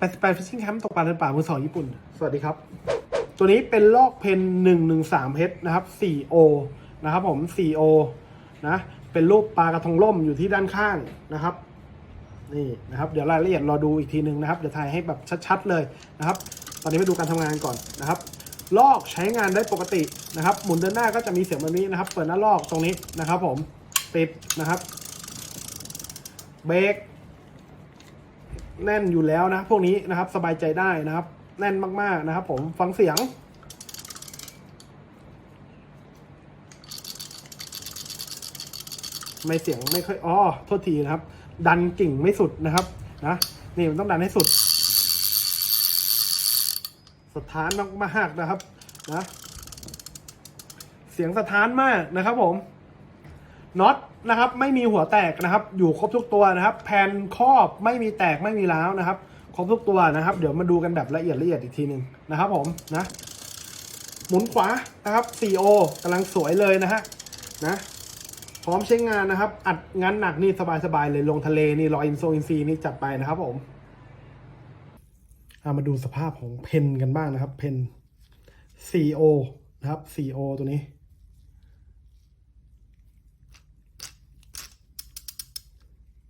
88 Fishing Camp ตกปลาเดินป่ามือสองญี่ปุ่น สวัสดีครับ ตัวนี้เป็นลอกเพน113เพชรนะครับ 4O นะครับผม 4O นะ เป็นรูปปลากระทงล่มอยู่ที่ด้านข้างนะครับ นี่นะครับ เดี๋ยวรายละเอียดรอดูอีกทีหนึ่งนะครับ เดี๋ยวถ่ายให้แบบชัดๆเลยนะครับ ตอนนี้ไปดูการทำงานก่อนนะครับ ลอกใช้งานได้ปกตินะครับ หมุนเดินหน้าก็จะมีเสียงแบบนี้นะครับ เปิดหน้าลอกตรงนี้นะครับ ผม ปิดนะครับ เบรก แน่นอยู่แล้วนะ พวกนี้นะครับสบายใจได้นะครับ แน่นมากๆนะครับ ผมฟังเสียง ไม่เสียงไม่ค่อยอ๋อโทษทีนะครับ ดันกิ่งไม่สุดนะครับนะนี่มันต้องดันให้สุดสถานมากๆนะครับนะเสียงสถานมากนะครับผมน็อต นะครับไม่มีหัวแตกนะครับ อยู่ครบทุกตัวนะครับ แผ่นครอบไม่มีแตกไม่มีร้าวนะครับ ครบทุกตัวนะครับ เดี๋ยวมาดูกันแบบละเอียดละเอียดอีกทีหนึ่งนะครับผมนะ หมุนขวานะครับ 4O กำลังสวยเลยนะฮะนะพร้อมใช้งานนะครับ อัดงานหนักนี่สบายๆเลยลงทะเลนี่รออินโซอินซีนี่จัดไปนะครับผมเอามาดูสภาพของเพนกันบ้างนะครับเพน 4O นะครับ 4O ตัวนี้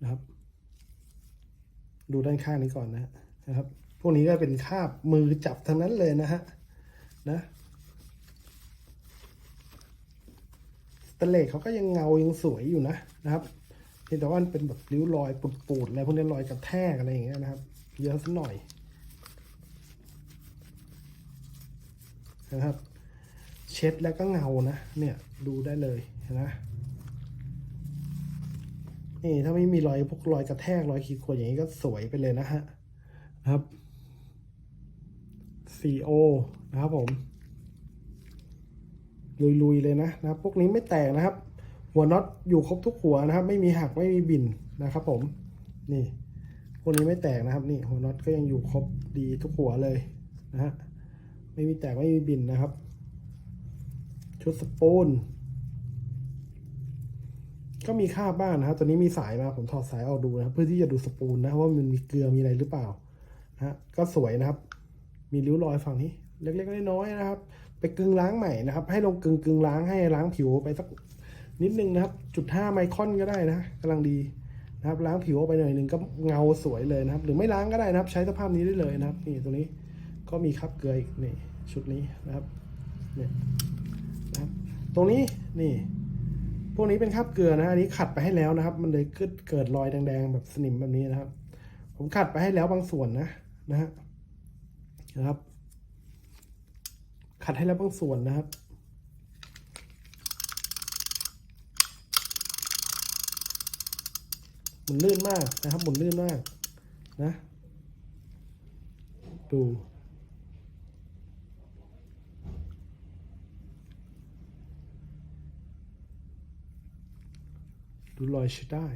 นะครับ ดูด้านข้างนี้ก่อนนะนะครับ พวกนี้ก็เป็นคาบมือจับทั้งนั้นเลยนะฮะนะสเตเลสเขาก็ยังเงายังสวยอยู่นะนะครับเพียงแต่ว่ามันเป็นแบบริ้วรอยปูดๆอะไรพวกนี้รอยกระแทกอะไรอย่างเงี้ยนะครับ เยอะสักหน่อยนะครับ เช็ดแล้วก็เงานะ เนี่ยดูได้เลยนไหม นี่ถ้าไม่มีรอยพวกรอยกระแทกรอยขีดข่วนอย่างนี้ก็สวยไปเลยนะฮะนะครับ CO นะครับผม ลุยๆเลยนะนะครับ พวกนี้ไม่แตกนะครับ หัวน็อตอยู่ครบทุกหัวนะครับ ไม่มีหักไม่มีบินนะครับ ผม นี่ พวกนี้ไม่แตกนะครับ นี่ หัวน็อตก็ยังอยู่ครบดีทุกหัวเลยนะฮะไม่มีแตกไม่มีบินนะครับ ชุดสปูน ก็มีค่าบ้างนะครับ ตอนนี้มีสายมาผมถอดสายออกดูนะครับ เพื่อที่จะดูสปูนนะว่ามันมีเกลือมีอะไรหรือเปล่านะฮะก็สวยนะครับ มีริ้วรอยฝั่งนี้ เล็กๆน้อยๆนะครับ ไปกึ่งล้างใหม่นะครับ ให้ลงกึ่งกึ่งล้างให้ล้างผิวไปสักนิดนึงนะครับ จุดห้าไมครอนก็ได้นะกำลังดีนะครับล้างผิวออกไปหน่อยหนึ่งก็เงาสวยเลยนะครับ หรือไม่ล้างก็ได้นะครับ ใช้สภาพนี้ได้เลยนะครับ นี่ตัวนี้ก็มีคับเกลืออีกนี่ชุดนี้นะครับเนี่ยนะครับ ตรงนี้นี่ พวกนี้เป็นคราบเกลือนะอันนี้ขัดไปให้แล้วนะครับ มันเลยเกิดรอยแดงๆแบบสนิมแบบนี้นะครับ ผมขัดไปให้แล้วบางส่วนนะนะฮะนะครับ ขัดให้แล้วบางส่วนนะครับหมุนลื่นมากนะครับหมุนลื่นมากนะ ดู ดูรอยใช้ได้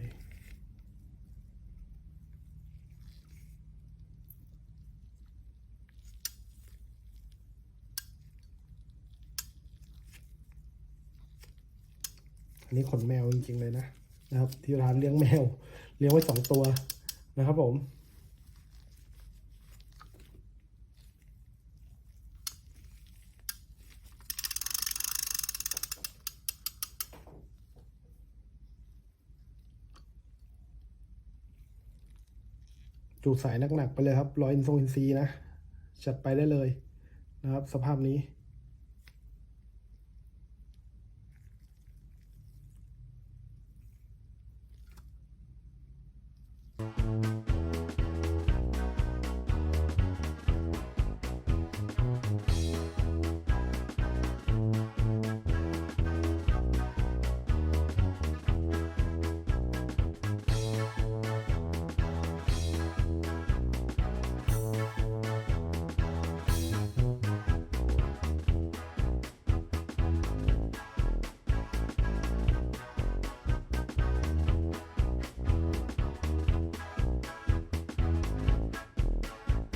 อันนี้ขนแมวจริงๆเลยนะนะครับ ที่ร้านเลี้ยงแมว เลี้ยงไว้สองตัวนะครับผม จูดสายหนักๆไปเลยครับร้อยอินทรงอินซีนะจัดไปได้เลยนะครับ สภาพนี้「